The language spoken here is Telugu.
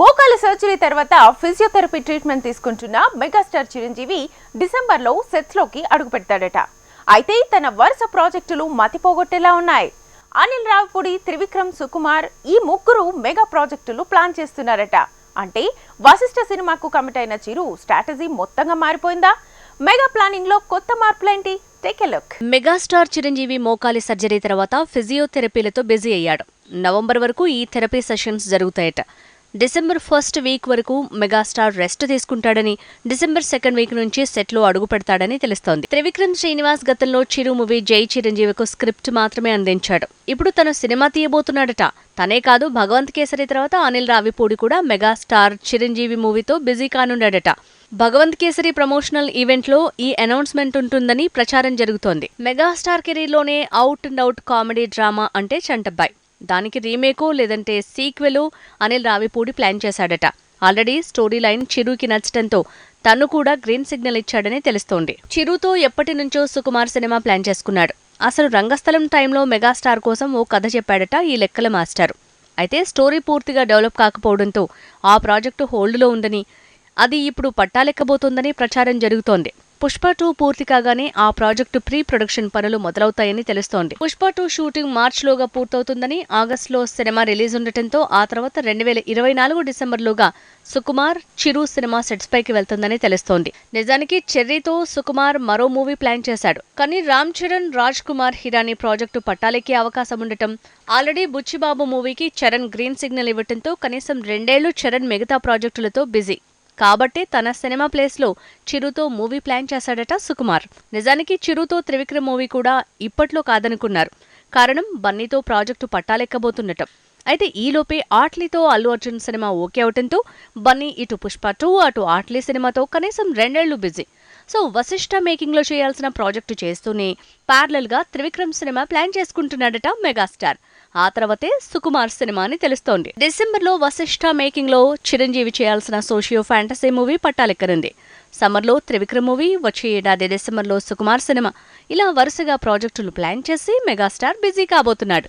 మోకాల సర్జరీ తర్వాత ఫిజియోథెరపీ ట్రీట్మెంట్ తీసుకుంటున్న మెగాస్టార్ చిరంజీవి డిసెంబర్లో సెట్స్లోకి అడుగుపెడతాడట. అయితే తన వరుస ప్రాజెక్టులు మతిపోగొట్టేలా ఉన్నాయి. అనిల్ రావిపూడి త్రివిక్రమ్ సుకుమార్ ఈ ముగ్గురు మెగా ప్రాజెక్టులు ప్లాన్ చేస్తున్నారట. అంటే వశిష్ఠ సినిమాకు కమిట్ అయిన చిరు స్ట్రాటజీ మొత్తంగా మారిపోయిందా? మెగా ప్లానింగ్లో కొత్త మార్పులేంటి? Take a look megastar Chiranjeevi మోకాలి సర్జరీ తర్వాత ఫిజియోథెరపీలతో బిజీ అయ్యాడు. నవంబర్ వరకు ఈ థెరపీ సెషన్స్ జరుగుతాయట. డిసెంబర్ ఫస్ట్ వీక్ వరకు మెగాస్టార్ రెస్ట్ తీసుకుంటాడని డిసెంబర్ సెకండ్ వీక్ నుంచి సెట్లో అడుగు పెడతాడని తెలుస్తోంది. త్రివిక్రమ్ శ్రీనివాస్ గతంలో చిరు మూవీ జై చిరంజీవికు స్క్రిప్ట్ మాత్రమే అందించాడు. ఇప్పుడు తను సినిమా తీయబోతున్నాడట. తనే కాదు భగవంత్ కేసరి తర్వాత అనిల్ రావిపూడి కూడా మెగాస్టార్ చిరంజీవి మూవీతో బిజీ కానున్నాడట భగవంత్ కేసరి ప్రమోషనల్ ఈవెంట్లో ఈ అనౌన్స్మెంట్ ఉంటుందని ప్రచారం జరుగుతోంది. Megastar కెరీర్లోనే out and out comedy drama అంటే చంటబ్బాయ్. దానికి రీమేకో లేదంటే సీక్వెలో అనిల్ రావిపూడి ప్లాన్ చేశాడట. ఆల్రెడీ స్టోరీ లైన్ చిరుకి నచ్చటంతో తను కూడా గ్రీన్ సిగ్నల్ ఇచ్చాడని తెలుస్తోంది. చిరుతో ఎప్పటి నుంచో సుకుమార్ సినిమా ప్లాన్ చేసుకున్నాడు. అసలు రంగస్థలం టైంలో మెగాస్టార్ కోసం ఓ కథ చెప్పాడట ఈ లెక్కల మాస్టర్. అయితే స్టోరీ పూర్తిగా డెవలప్ కాకపోవడంతో ఆ ప్రాజెక్టు హోల్డ్లో ఉందని అది ఇప్పుడు పట్టాలెక్కబోతోందని ప్రచారం జరుగుతోంది. పుష్ప టూ పూర్తి కాగానే ఆ ప్రాజెక్టు ప్రీ ప్రొడక్షన్ పనులు మొదలవుతాయని తెలుస్తోంది. పుష్ప టూ షూటింగ్ మార్చిలోగా పూర్తవుతుందని ఆగస్టులో సినిమా రిలీజ్ ఉండటంతో ఆ తర్వాత రెండు వేల ఇరవై నాలుగు డిసెంబర్లోగా సుకుమార్ చిరు సినిమా సెట్స్ పైకి వెళ్తుందని తెలుస్తోంది. నిజానికి చెర్రీతో సుకుమార్ మరో మూవీ ప్లాన్ చేశాడు. కానీ రామ్ చరణ్ రాజ్ కుమార్ హిరానీ ప్రాజెక్టు పట్టాలెక్కే అవకాశం ఉండటం ఆల్రెడీ బుచ్చిబాబు మూవీకి చరణ్ గ్రీన్ సిగ్నల్ ఇవ్వటంతో కనీసం రెండేళ్ళు చరణ్ మిగతా ప్రాజెక్టులతో బిజీ. కాబట్టే తన సినిమా ప్లేస్లో చిరుతో మూవీ ప్లాన్ చేశాడట సుకుమార్. నిజానికి చిరుతో త్రివిక్రమ్ మూవీ కూడా ఇప్పట్లో కాదనుకున్నారు. కారణం బన్నీతో ప్రాజెక్టు పట్టాలెక్కబోతుండటం అయితే ఈలోపే ఆట్లీతో అల్లు అర్జున్ సినిమా ఓకే అవటంతో బన్నీ ఇటు పుష్ప టూ అటు ఆట్లీ సినిమాతో కనీసం రెండేళ్ళు బిజీ. సో వశిష్ఠ మేకింగ్లో చేయాల్సిన ప్రాజెక్టు చేస్తూనే ప్యారలల్గా త్రివిక్రమ్ సినిమా ప్లాన్ చేసుకుంటున్నాడట మెగాస్టార్. ఆ తర్వాతే సుకుమార్ సినిమా అని తెలుస్తోంది. డిసెంబర్లో వశిష్ఠ మేకింగ్లో చిరంజీవి చేయాల్సిన సోషియో ఫ్యాంటసీ మూవీ పట్టాలెక్కనుంది. సమ్మర్లో త్రివిక్రమ్ మూవీ వచ్చే ఏడాది డిసెంబర్లో సుకుమార్ సినిమా. ఇలా వరుసగా ప్రాజెక్టులు ప్లాన్ చేసి మెగాస్టార్ బిజీ కాబోతున్నాడు.